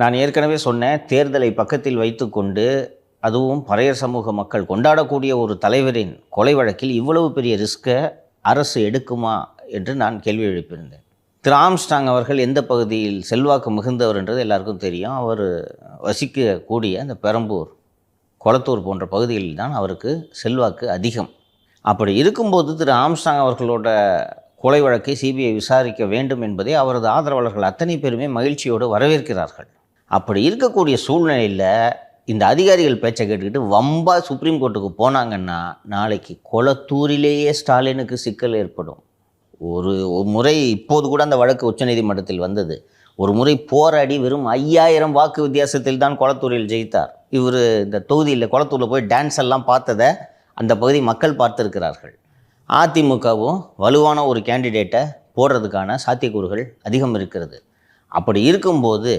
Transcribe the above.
நான் ஏற்கனவே சொன்னேன் தேர்தலை பக்கத்தில் வைத்துக்கொண்டு அதுவும் பறையர் சமூக மக்கள் கொண்டாடக்கூடிய ஒரு தலைவரின் கொலை வழக்கில் இவ்வளவு பெரிய ரிஸ்க்கை அரசு எடுக்குமா என்று நான் கேள்வி எழுப்பியிருந்தேன். திரு ஆம்ஸ்டாங் அவர்கள் எந்த பகுதியில் செல்வாக்கு மிகுந்தவர் என்றது எல்லாருக்கும் தெரியும். அவர் வசிக்கக்கூடிய அந்த பெரம்பூர் கொளத்தூர் போன்ற பகுதிகளில் தான் அவருக்கு செல்வாக்கு அதிகம். அப்படி இருக்கும்போது திரு ஆம்ஸ்டாங் அவர்களோட கொலை வழக்கை சிபிஐ விசாரிக்க வேண்டும் என்பதை அவரது ஆதரவாளர்கள் அத்தனை பேருமே மகிழ்ச்சியோடு வரவேற்கிறார்கள். அப்படி இருக்கக்கூடிய சூழ்நிலையில் இந்த அதிகாரிகள் பேச்சை கேட்டுக்கிட்டு வம்பா சுப்ரீம் கோர்ட்டுக்கு போனாங்கன்னா நாளைக்கு கொளத்தூரிலேயே ஸ்டாலினுக்கு சிக்கல் ஏற்படும். ஒரு முறை இப்போது கூட அந்த வழக்கு உச்சநீதிமன்றத்தில் வந்தது. ஒரு முறை போராடி வெறும் ஐயாயிரம் வாக்கு வித்தியாசத்தில் தான் கொளத்தூரில் ஜெயித்தார். இவர் இந்த தொகுதியில் கொளத்தூரில் போய் டான்ஸ் எல்லாம் பார்த்ததை அந்த பகுதி மக்கள் பார்த்திருக்கிறார்கள். அதிமுகவும் வலுவான ஒரு கேண்டிடேட்டை போடுறதுக்கான சாத்தியக்கூறுகள் அதிகம் இருக்கிறது. அப்படி இருக்கும்போது